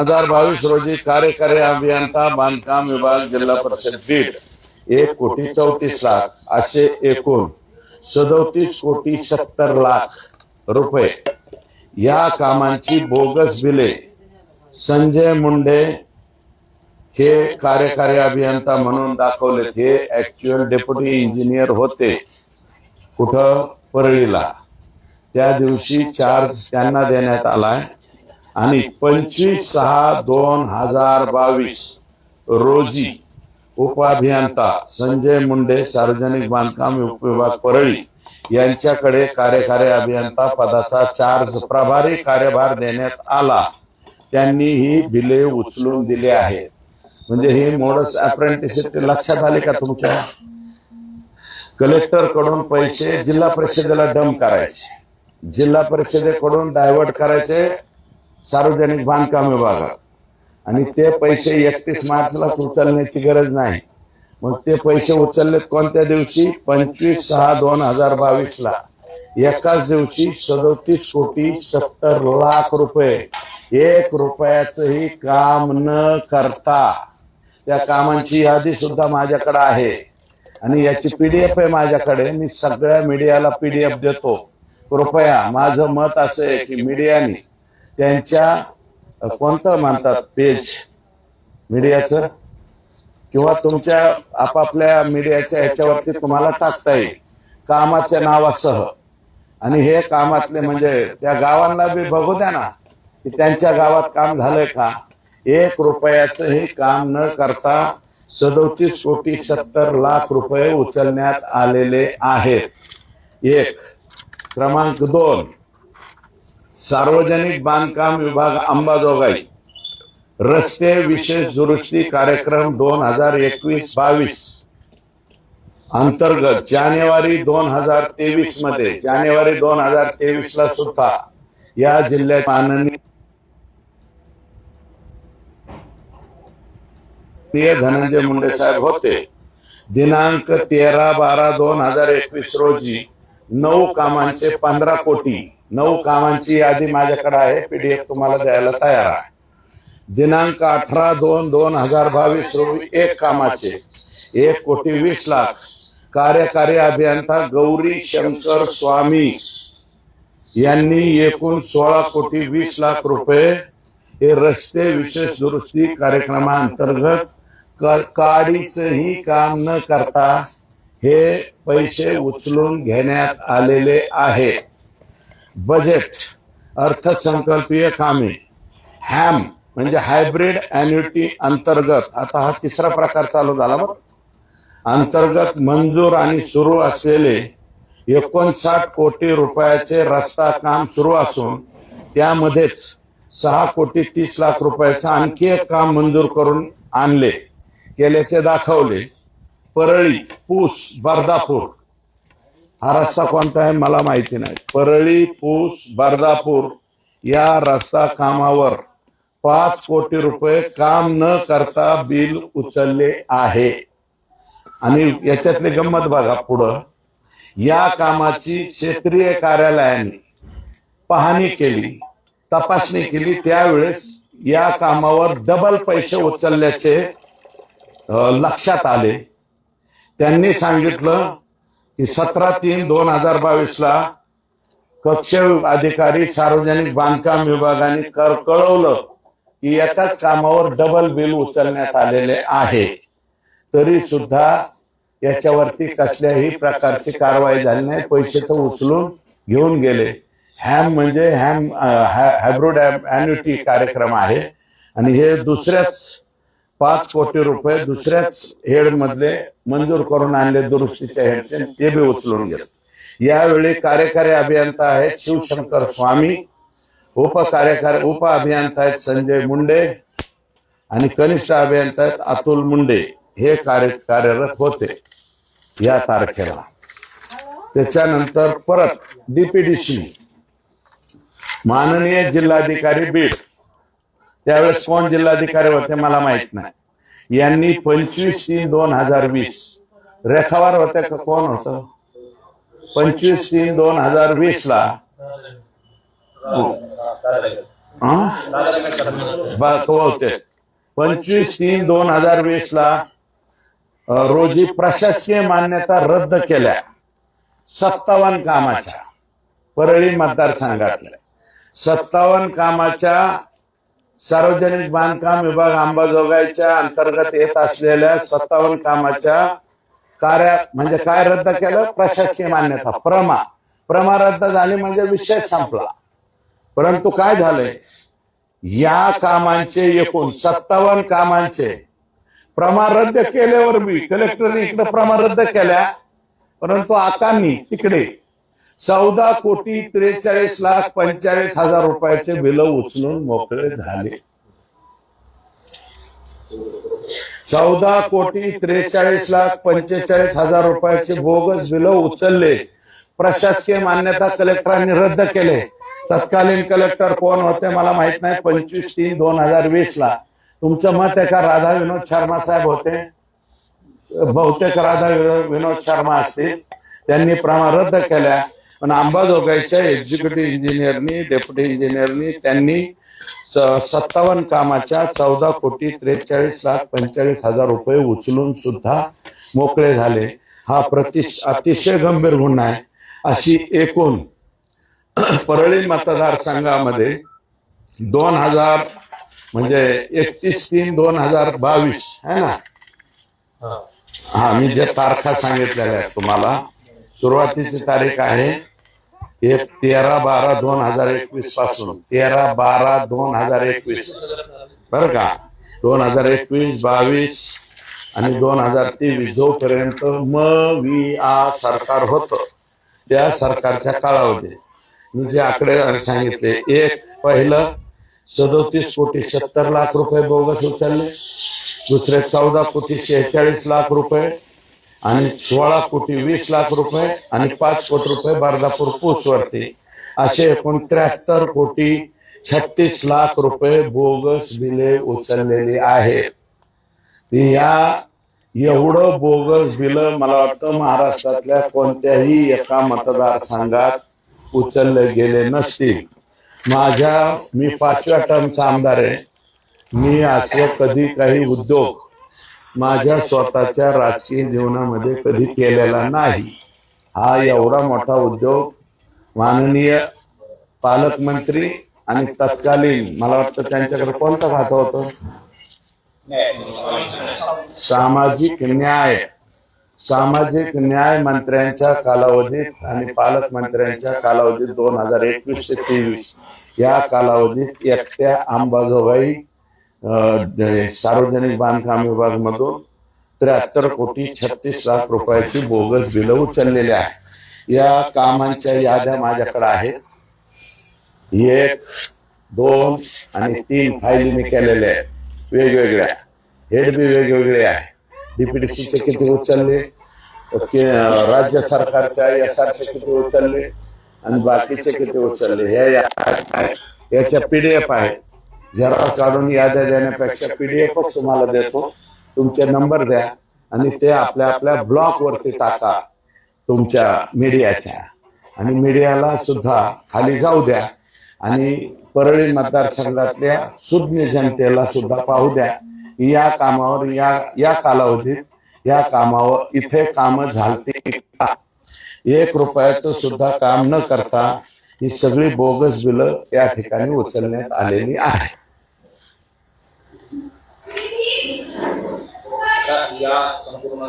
हजार बावीस रोजी कार्यकारी अभियंता बांधकाम विभाग जिल्हा परिषद बीड. एक कोटी चौतीस लाख असे एकूण सदोतीस कोटी सत्तर लाख रुपये. या कामांची बोगस बिले. संजय मुंडे हे कार्यकारी अभियंता म्हणून दाखवलेत. हे ऍक्च्युअल डेप्युटी इंजिनियर होते. कुठं परळीला. त्या दिवशी चार्ज त्यांना देण्यात आलाय. आणि पंचवीस सहा दोन हजार बावीस रोजी उपअभियंता संजय मुंडे सार्वजनिक बांधकाम विभाग परळी यांच्याकडे कार्यकारी अभियंता पदाचा चार्ज प्रभारी कार्यभार देण्यात आला. त्यांनी ही बिले उचलून दिली आहेत. म्हणजे हे मोडस अप्रेंटिसशिप लक्षात आले का तुमच्या? कलेक्टरकडून पैसे जिल्हा परिषदेला डंप करायचे. जिल्हा परिषदेकडून डायव्हर्ट करायचे. सार्वजनिक बांधकाम विभागात. आणि ते पैसे एकतीस मार्चलाच उचलण्याची गरज नाही. मग ते पैसे उचललेत कोणत्या दिवशी? पंचवीस सहा दोन हजार बावीस ला एकाच दिवशी सदोतीस कोटी सत्तर लाख रुपये. एक रुपयाचंही काम न करता. त्या कामांची यादी सुद्धा माझ्याकडे आहे. आणि याची पीडीएफ आहे माझ्याकडे. मी सगळ्या मीडियाला पीडीएफ देतो. कृपया माझं मत असं आहे की मीडियाने त्यांच्या कोणतं मानतात पेज मीडियाचं किंवा तुमच्या आपापल्या मीडियाच्या ह्याच्यावरती तुम्हाला टाकता येईल. कामाच्या नावासह. आणि हे कामातले म्हणजे त्या गावांना बी बघू द्या ना की त्यांच्या गावात काम झालंय का? एक रुपयाचं हे काम न करता सदोतीस कोटी सत्तर लाख रुपये उचलण्यात आलेले आहेत. एक क्रमांक दोन. सार्वजनिक बांधकाम विभाग अंबाजोगाई. रस्ते विशेष दुरुस्ती कार्यक्रम दोन हजार एकवीस बावीस. अंतर्गत जानेवारी दोन हजार तेवीसमध्ये जानेवारी दोन हजार तेवीस ला सुद्धा या जिल्ह्यात माननीय धनंजय मुंडे साहेब होते. दिनांक तेरा बारा दोन हजार एकवीस रोजी नऊ कामांचे पंधरा कोटी नऊ कामांची यादी माझ्याकडे आहे. पीडीएफ तुम्हाला द्यायला तयार आहे. दिनांक अठरा दोन दोन हजार बावीस रोजी एक कामाचे. एक कोटी वीस लाख. कार्यकारी अभियंता गौरी शंकर स्वामी यांनी एकूण सोळा कोटी वीस लाख रुपये हे रस्ते विशेष दुरुस्ती कार्यक्रमाअंतर्गत काडीचंही काम न करता हे पैसे उचलून घेण्यात आलेले आहे बजेट अर्थसंकल्पीय कामे. हॅम म्हणजे हायब्रिड अॅन्युटी अंतर्गत. आता हा तिसरा प्रकार चालू झाला बघ. अंतर्गत मंजूर आणि सुरू असलेले एकोणसाठ कोटी रुपयाचे रस्ता काम सुरू असून त्यामध्येच सहा कोटी तीस लाख रुपयाचं आणखी एक काम मंजूर करून आणले. केल्याचे दाखवले. परळी पूस बर्दापूर. हा रस्ता कोणता आहे मला माहिती नाही. परळी पूस बर्दापूर या रस्ता कामावर पाच कोटी रुपये काम न करता बिल उचलले आहे. आणि याच्यातली गंमत बघा पुढं. या कामाची क्षेत्रीय कार्यालयाने पाहणी केली तपासणी केली त्यावेळेस या कामावर डबल पैसे उचलल्याचे लक्षात आले. त्यांनी सांगितलं की सतरा तीन दोन हजार बावीस ला कक्ष अधिकारी सार्वजनिक बांधकाम विभागाने कर कळवलं की एकाच कामावर डबल बिल उचलण्यात आलेले आहे. तरी सुद्धा याच्यावरती कसल्याही प्रकारची कारवाई झाली नाही. पैसे तर उचलून घेऊन गेले. हॅम म्हणजे हॅम हायब्रिड अॅन्युटी कार्यक्रम आहे. आणि हे दुसऱ्याच पाच कोटी रुपये दुसऱ्याच हेड मधले मंजूर करून आणले दुरुस्तीच्या हेडचे. ते बी उचलून गेले यावेळी कार्यकारी अभियंता आहेत शिवशंकर स्वामी उप कार्यकारी उप अभियंता आहेत संजय मुंडे आणि कनिष्ठ अभियंता आहेत अतुल मुंडे. हे कार्य कार्यरत होते या तारखेला. त्याच्यानंतर परत डीपीडीसी माननीय जिल्हाधिकारी बीड. त्यावेळेस कोण जिल्हाधिकारी होते मला माहीत नाही. यांनी पंचवीस तीन दोन हजार वीस. रेखावार होते का कोण होत. पंचवीस तीन दोन हजार वीस ला. होते. पंचवीस तीन दोन हजार वीस ला रोजी प्रशासकीय मान्यता रद्द केल्या. सत्तावन्न कामाच्या. परळी मतदारसंघातल्या. सत्तावन्न कामाच्या सार्वजनिक बांधकाम विभाग अंबाजोगाईच्या अंतर्गत येत असलेल्या सत्तावन्न कामाच्या कार्य म्हणजे काय रद्द केलं? प्रशासकीय मान्यता. प्रमा. प्रमा रद्द झाली म्हणजे विषय संपला. परंतु काय झालंय? या कामांचे एकूण सत्तावन्न कामांचे प्रमा रद्द केल्यावर बी कलेक्टरने इकडे प्रमा रद्द केल्या परंतु आकांनी तिकडे चौदा कोटी त्रेचाळीस लाख पंचेचाळीस हजार रुपयाचे बिल उचलून मोकळे झाले. चौदा कोटी त्रेचाळीस लाख पंचेचाळीस हजार रुपयाचे बोगस बिल उचलले. प्रशासकीय मान्यता कलेक्टरांनी रद्द केले. तत्कालीन कलेक्टर कोण होते मला माहीत नाही. पंचवीस तीन दोन हजार वीस ला. तुमचं मत आहे का राधा विनोद शर्मा साहेब होते? बहुतेक राधा विनो- विनोद शर्मा असतील. त्यांनी प्रमा रद्द केल्या. पण अंबाजोगाईच्या एक्झिक्युटिव्ह इंजिनियरनी डेप्युटी इंजिनियरनी त्यांनी सत्तावन्न कामाच्या चौदा कोटी त्रेचाळीस लाख पंचेचाळीस हजार रुपये उचलून सुद्धा मोकळे झाले. हा प्रति अतिशय गंभीर गुन्हा आहे. अशी एकूण परळी मतदारसंघामध्ये दोन हजार म्हणजे एकतीस तीन दोन हजार बावीस है ना? हा मी जे तारखा सांगितलेल्या आहेत तुम्हाला सुरुवातीची तारीख आहे एक तेरा बारा दोन हजार एकवीसपासून तेरा बारा दोन हजार एकवीस. बरं का? दोन हजार एकवीस बावीस आणि दोन हजार तेवीस जोपर्यंत म वि आ सरकार होत त्या सरकारच्या काळामध्ये मी जे आकडे सांगितले एक पहिलं सदोतीस कोटी सत्तर लाख रुपये बोगस उचलले दुसरे चौदा कोटी शेहेचाळीस लाख रुपये आणि सोळा कोटी वीस लाख रुपये आणि पाच कोटी रुपये बारदापूर पूसवरती असे एकूण त्र्याहत्तर कोटी छत्तीस लाख रुपये बोगस बिले उचललेली आहेत. या एवढं बोगस बिल मला वाटतं महाराष्ट्रातल्या कोणत्याही एका मतदारसंघात उचलले गेले नसतील. माझ्या मी पाचव्या टर्मचा आमदार आहे. मी असं कधी काही उद्योग माझ्या स्वतःच्या राजकीय जीवनामध्ये कधी केलेला नाही. हा एवढा मोठा उद्योग माननीय पालकमंत्री आणि तत्कालीन मला वाटतं त्यांच्याकडे कोणतं खातं होतं? सामाजिक न्याय. सामाजिक न्याय मंत्र्यांच्या कालावधीत आणि पालकमंत्र्यांच्या कालावधीत दोन हजार एकवीस ते तेवीस. या कालावधीत एकट्या अंबाजोगाई सार्वजनिक बांधकाम विभाग मधून त्र्याहत्तर कोटी छत्तीस लाख रुपयाची बोगस बिलं उचललेली आहे. या कामांच्या याद्या माझ्याकडे आहेत. एक दोन आणि तीन फायली मी केलेल्या आहेत. वेगवेगळ्या. हेड बी वेगवेगळे आहे. डीपीडीसीचे किती उचलले? राज्य सरकारच्या एस आरचे किती उचलले? आणि बाकीचे किती उचलले? हे या- याच्या पीडीएफ आहे झेरॉक्स काढून याद्या देण्यापेक्षा पीडीएफच तुम्हाला देतो. तुमचे नंबर द्या आणि ते आपल्या आपल्या ब्लॉक वरती टाका तुमच्या मीडियाच्या आणि मीडियाला सुद्धा खाली जाऊ द्या. आणि परळी मतदारसंघातल्या सुज्ञ जनतेला सुद्धा पाहू द्या. या कामावर या या कालावधीत या कामावर इथे काम झालती एक रुपयाचं सुद्धा काम न करता ही सगळी बोगस बिलं या ठिकाणी उचलण्यात आलेली आहे या संपूर्ण